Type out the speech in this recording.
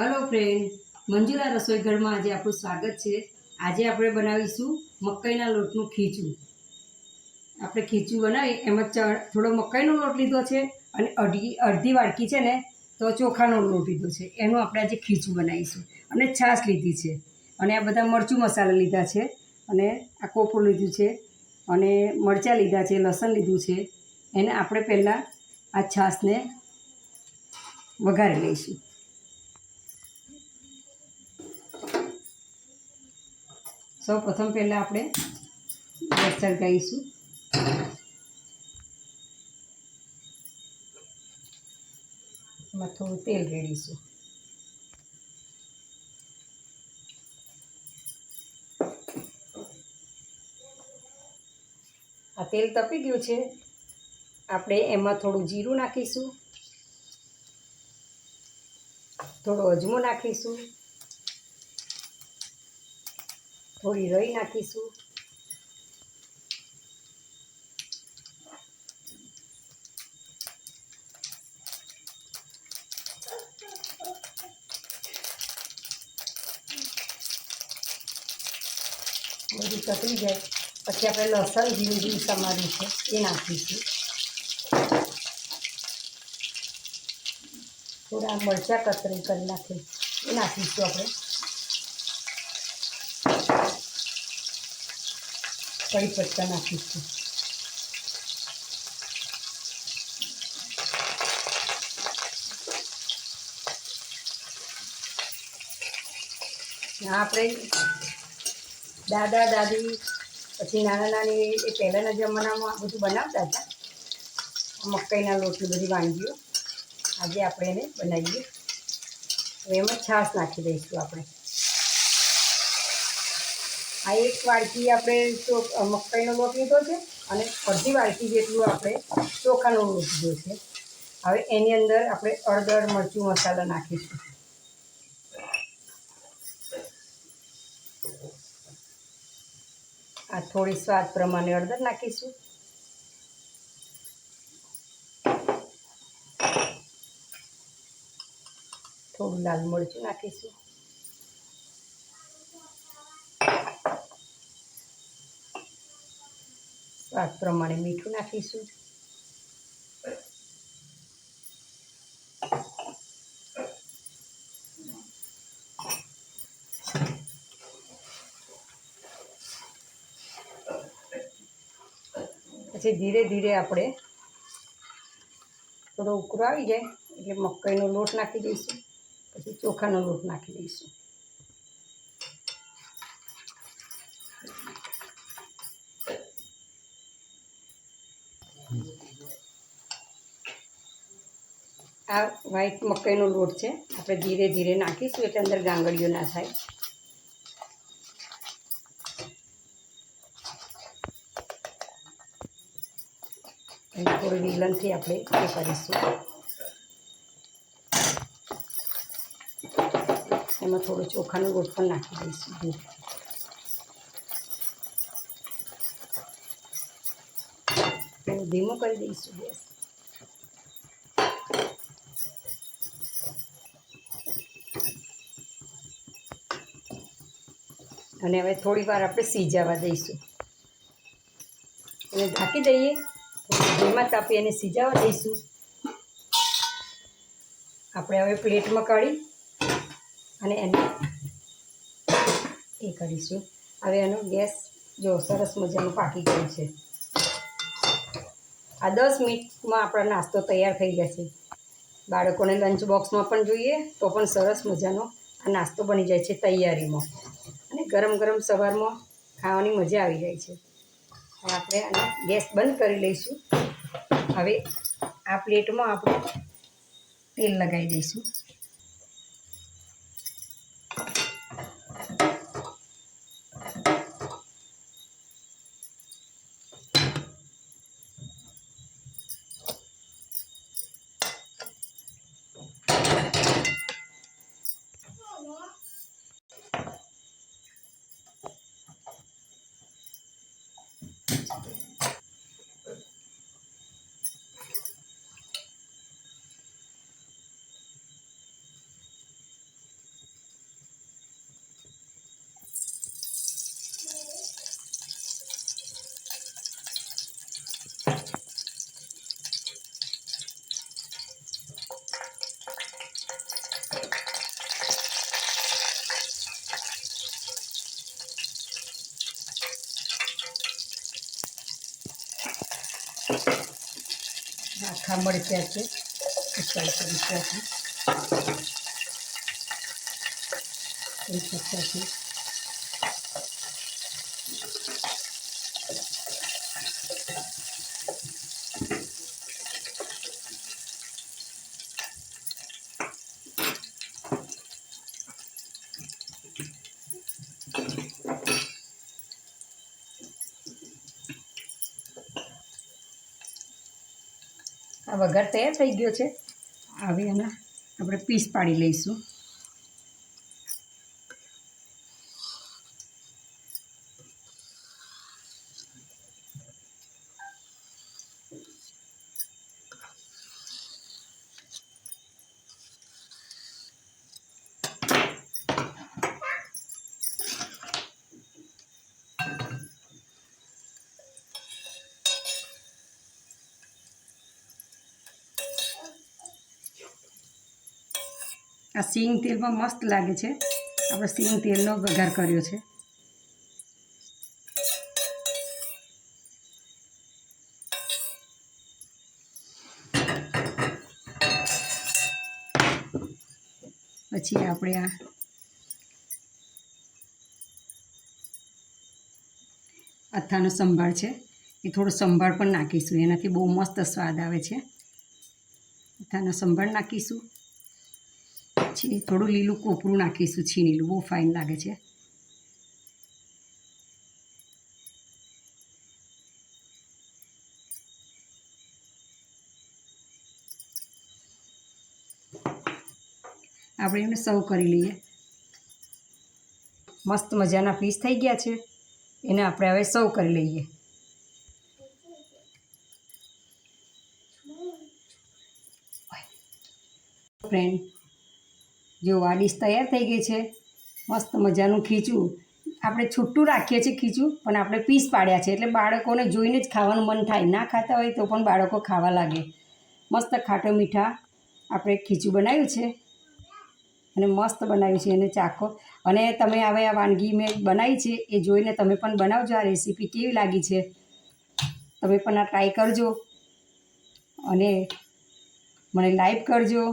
Hello friend Manjula રસોઈ ઘરમાં આજે આપણું સ્વાગત છે. આજે આપણે બનાવીશું મકાઈના લોટનું ખીચું. આપણે ખીચું બનાવી એમાં ચ થોડો મકાઈનો લોટ લીધો છે અને અડધી અડધી વાડકી છે ને, તો ચોખાનો લોટ લીધો છે. એનું આપણે આજે ખીચું બનાવીશું. અને છાશ લીધી છે. અને આ બધા મરચું મસાલા લીધા છે. અને આ કોપરું લીધું છે. અને મરચાં લીધા છે, લસણ લીધું છે. એને આપણે પહેલાં આ છાશને વઘારી લઈશું. સૌ પ્રથમ પહેલાં આપણે ગેસ સળગાવીશું એમાં થોડું તેલ રેડીશું. આ તેલ તપી ગયું છે. આપણે એમાં થોડું જીરું નાખીશું. થોડો અજમો નાખીશું. થોડી રહી નાખીશું. બધું તતરી જાય. પછી આપણે લસણ ઝીણું ઝીણું સમાર્યું છે, એ નાખીશું. થોડા મરચાં કતરી કરી નાખી એ નાખીશું આપણે. કઈ પત્તા નાખીશું? આપણે દાદા, દાદી, પછી નાના, નાની એ પહેલાંના જમાનામાં આ બધું બનાવતા હતા. મકાઈના લોટની બધી વાનગીઓ. આજે આપણે એને બનાવીએ. એમાં છાશ નાખી દઈશું આપણે. આ એક વાડકી આપણે મકાઈનો લોટ લીધો છે અને અડધી વાડકી જેટલું આપણે ચોખાનો લોટ લીધો છે. હવે એની અંદર આપણે અડદર, મરચું, મસાલો નાખીશું. આ થોડી સ્વાદ પ્રમાણે અડદર નાખીશું. થોડું લાલ મરચું નાખીશું. સ્વાદ પ્રમાણે મીઠું નાખીશું. પછી ધીરે ધીરે આપણે થોડો ઉકળો આવી જાય, એટલે મકાઈનો લોટ નાખી દઈશું, પછી ચોખાનો લોટ નાખી દઈશું. આ વ્હાઈટ મકાઈનો લોટ છે. આપણે ધીરે ધીરે નાખીશું, એટલે અંદર ગાંગડીઓ ના થાય. થોડી વિલનથી આપણે એ કરીશું. એમાં થોડો ચોખાનો લોટ પણ નાખી દઈશું. ધીમો કરી દઈશું ગેસ અને હવે થોડી વાર આપણે સીજાવા દઈશું. એને ઢાંકી દઈએ. ધીમા તાપી એને સીજાવા દઈશું. આપણે હવે પ્લેટમાં કાઢી અને એને એ કરીશું. હવે એનો ગેસ જો સરસ મજાનો પાકી ગયો છે. આ દસ મિનિટમાં આપણો નાસ્તો તૈયાર થઈ જશે. બાળકોને લંચ બોક્સમાં પણ જોઈએ તો પણ સરસ મજાનો આ નાસ્તો બની જાય છે તૈયારીમાં. ગરમ ગરમ સવારમાં ખાવાની મજા આવી જાય છે. આપણે આને ગેસ બંધ કરી લઈશું. હવે આ પ્લેટમાં આપણે તેલ લગાવી દઈશું. આખા મરચાં છે પિસ્તાળીસ રૂપિયા આ વઘાર તૈયાર થઈ ગયો છે. આવી એના આપણે પીસ પાડી લઈશું. આ સિંગ તેલમાં મસ્ત લાગે છે. આપણે સિંગ તેલનો વઘાર કર્યો છે. પછી આપણે આ અથાનો સંભાળ છે. એ થોડો સંભાળ પણ નાખીશું. એનાથી બહુ મસ્ત સ્વાદ આવે છે. અથાનો સંભાળ નાખીશું. થોડું લીલું કોપરું નાખીશું છીનેલું બહુ ફાઇન લાગે છે. આપણે એમને સર્વ કરી લઈએ. મસ્ત મજાના પીસ થઈ ગયા છે. એને આપણે હવે સર્વ કરી લઈએ. ફ્રેન્ડ જો આ ડીશ તૈયાર થઈ ગઈ છે. મસ્ત મજાનું ખીચું. આપણે છૂટું રાખીએ છીએ ખીચું, પણ આપણે પીસ પાડ્યા છે. એટલે બાળકોને જોઈને જ ખાવાનું મન થાય. ના ખાતા હોય તો પણ બાળકો ખાવા લાગે. મસ્ત ખાટો મીઠા આપણે ખીચું બનાવ્યું છે. અને મસ્ત બનાવ્યું છે એને ચાખો. અને તમે હવે આ વાનગી મેં બનાવી છે, એ જોઈને તમે પણ બનાવજો. આ રેસીપી કેવી લાગી છે, તમે પણ આ ટ્રાય કરજો. અને મને લાઈક કરજો.